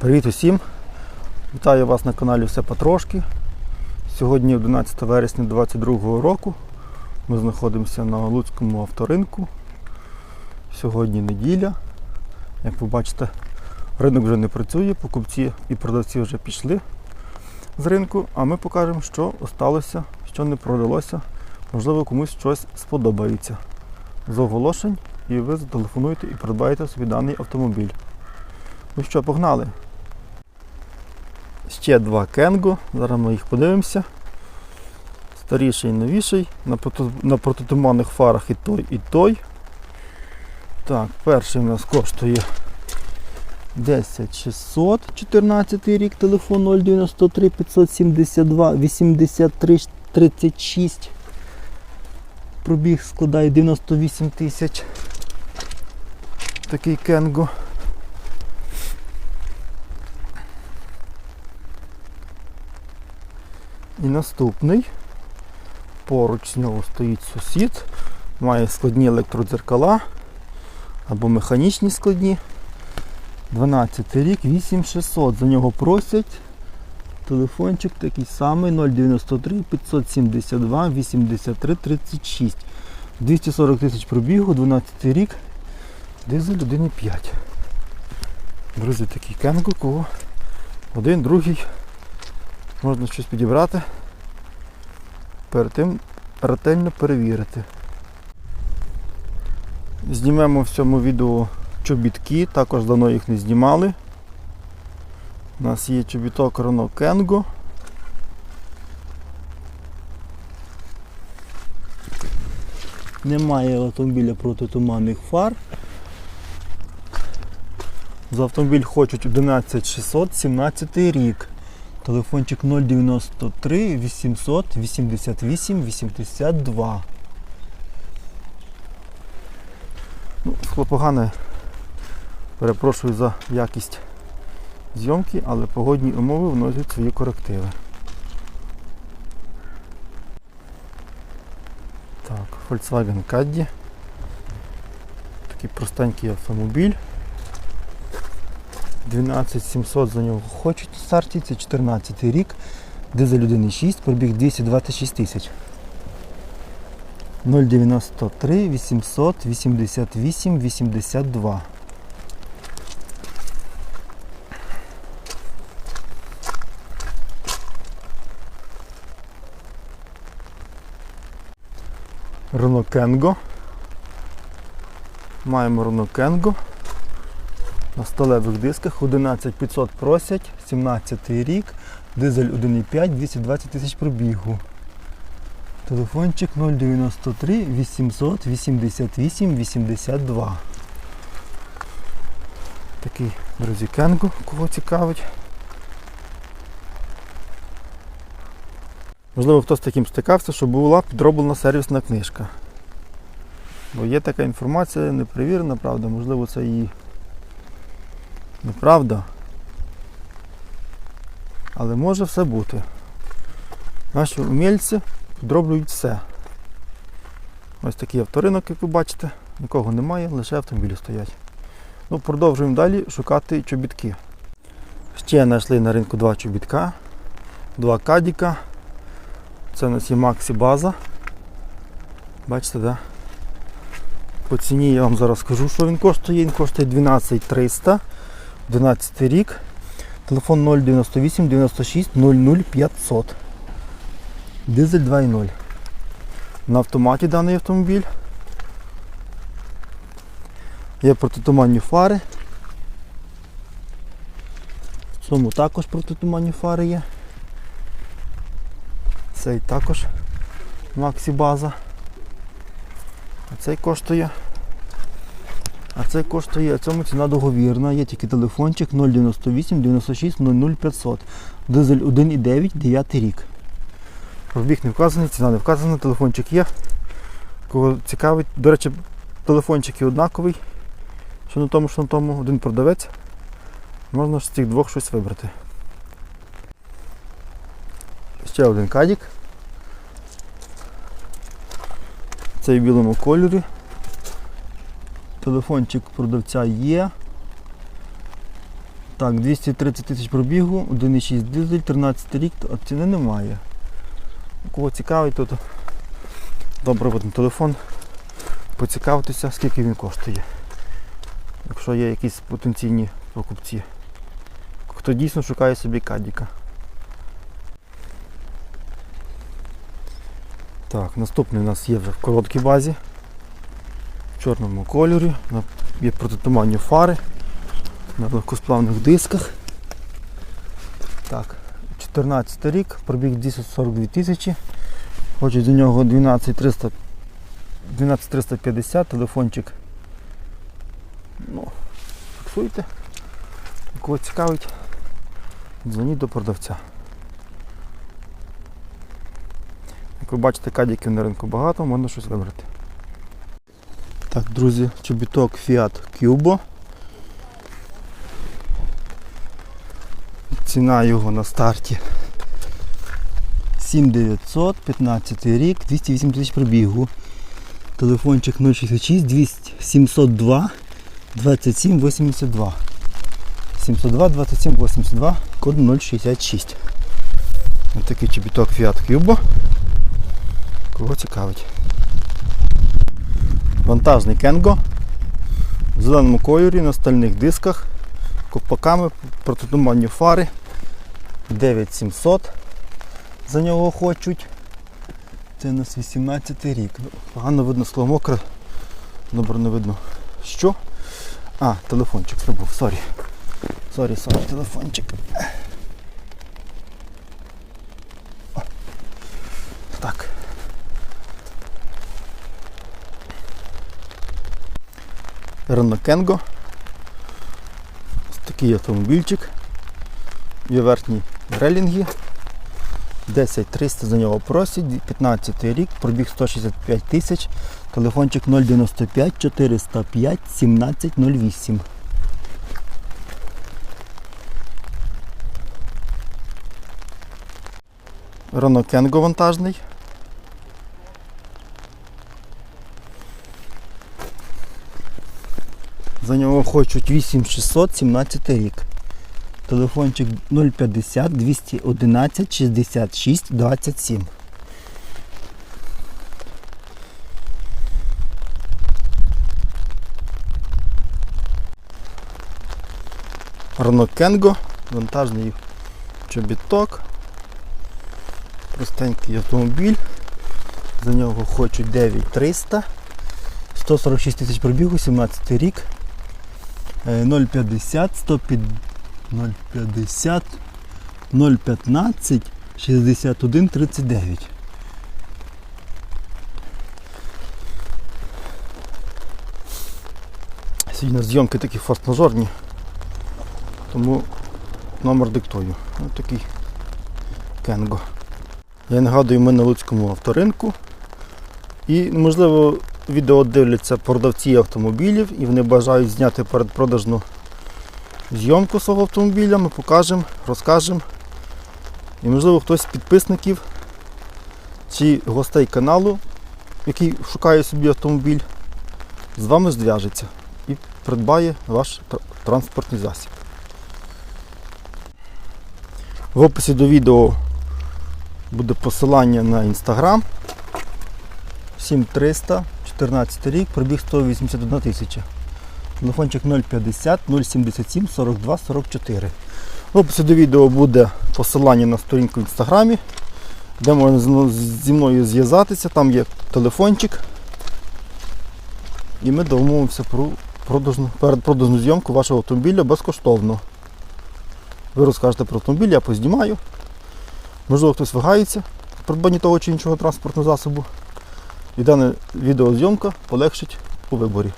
Привіт усім! Вітаю вас на каналі Все потрошки. Сьогодні 11 вересня 2022 року. Ми знаходимося на Луцькому авторинку. Сьогодні неділя. Як ви бачите, ринок вже не працює, покупці і продавці вже пішли з ринку, а ми покажемо, що осталося, що не продалося. Можливо, комусь щось сподобається. З оголошень і ви зателефонуєте і придбаєте собі даний автомобіль. Ну що, погнали? Ще два Кенго, зараз ми їх подивимося. Старіший і новіший. На, протитуманних фарах і той, і той. Так, перший у нас коштує 10600, 14 рік, телефон 093 572 83 36. Пробіг складає 98 тисяч. Такий Кенго. І наступний. Поруч з нього стоїть сусід, має складні електродзеркала або механічні складні. 12 рік, 8600. За нього просять. Телефончик такий самий 093 572 83 36. 240 тисяч пробігу, 12 рік, дизель 1,5. Друзі, такий кенго, кого один, другий. Можна щось підібрати. Перед тим ретельно перевірити. Знімемо в цьому відео чобітки, також давно їх не знімали. У нас є чобіток Renault Kengo. Немає автомобіля протитуманних фар. За автомобіль хочуть 11600, 17 рік. Телефончик 093 800 88 82. Ну, скло погане. Перепрошую за якість зйомки, але погодні умови вносять свої корективи. Так, Volkswagen Caddy. Такий простенький автомобіль. 12700 за нього хочуть на старті, це 14 рік, дизель 1.6, пробіг 226 тисяч. 093 800 88 82. Renault Kengo. Маємо Renault Kengo на сталевих дисках 11500 просять, 17 рік, дизель 1,5, 220 тисяч пробігу. Телефончик 093 800 88 82. Такий, друзі, кенго, кого цікавить. Можливо, хтось таким стикався, що була підроблена сервісна книжка. Бо є така інформація непривірена, правда, можливо, це її Неправда? Але може все бути. Наші умільці підроблюють все. Ось такий авторинок, як ви бачите, нікого немає, лише автомобілі стоять. Ну, Продовжуємо далі шукати чобітки. Ще знайшли на ринку два чобітка, два кадіка. Це у нас є Максі база. Бачите, да? По ціні я вам зараз скажу, що він коштує. Він коштує 12300. 12 рік. Телефон 098 96 00 500. Дизель 2.0. На автоматі даний автомобіль. Є протитуманні фари. В цьому також протитуманні фари є. Цей також Максі база. А цей коштує а це коштує, цьому ціна договірна, є тільки телефончик 098 96 00 500. Дизель 1,9, 9 рік. Пробіг не вказаний, ціна не вказана, телефончик є. Кого цікавить, до речі, телефончик є однаковий. Що на тому, що на тому, один продавець. Можна з цих двох щось вибрати. Ще один кадік. Цей в білому кольорі. Телефончик продавця є. Так, 230 тисяч пробігу, 1,6 дизель, 13 рік, а ціни немає. Кого цікавить, то добре видно телефон. Поцікавитися, скільки він коштує. Якщо є якісь потенційні покупці. Хто дійсно шукає собі кадіка. Так, наступний у нас є вже в короткій базі. Чорному кольорі. Є протитуманні фари на легкосплавних дисках. Так, 14 рік, пробіг 242 тисячі. Хочуть за нього 12300 12350, телефончик. Ну, фіксуйте. Кого цікавить, дзвоніть до продавця. Як ви бачите, кадіків на ринку багато, можна щось вибрати. Так, друзі, чобіток Fiat Cubo. Ціна його на старті 7900, 15 рік, 208 тисяч пробігу. Телефончик 066 200 702 27 82. 702 27 82, код 066. Ось такий чобіток Fiat Cubo. Кого цікавить. Вантажний Кенго в зеленому кольорі на стальних дисках, ковпаками, протитуманні фари. 9700 за нього хочуть. Це у нас 18 рік. Ну, Погано видно скло мокре. Добре не видно. Що? А, телефончик забув, сорі. Сорі, сорі, телефончик. Renault Kangoo. Ось такий автомобільчик. Є верхні релінги. 10300 за нього просять, 15 рік, пробіг 165 тисяч, телефончик 095 405 1708. Renault Kangoo вантажний. За нього хочуть 8600, 17 рік. Телефончик 050 211 66 27. Renault Kangoo, вантажний чобіток. Простенький автомобіль. За нього хочуть 9300. 146 тисяч пробігу, 17 рік. Е, 050 150 050 015 61 39. Сьогодні зйомки такі форс-мажорні, тому номер диктую. Ось такий Кенго. Я нагадую, ми на Луцькому авторинку. І, можливо, відео дивляться продавці автомобілів і вони бажають зняти передпродажну зйомку свого автомобіля, ми покажемо, розкажемо. І можливо хтось з підписників чи гостей каналу, який шукає собі автомобіль, з вами зв'яжеться і придбає ваш транспортний засіб. В описі до відео буде посилання на інстаграм 7300, 14 рік, пробіг 181 тисяча. Телефончик 050 077 42 44. В описі до відео буде посилання на сторінку в інстаграмі, де можна зі- мною зв'язатися, там є телефончик. І ми домовимося про продажну, передпродажну зйомку вашого автомобіля безкоштовно. Ви розкажете про автомобіль, я познімаю. Можливо, хтось вагається в придбанні того чи іншого транспортного засобу. І дана відеозйомка полегшить у виборі.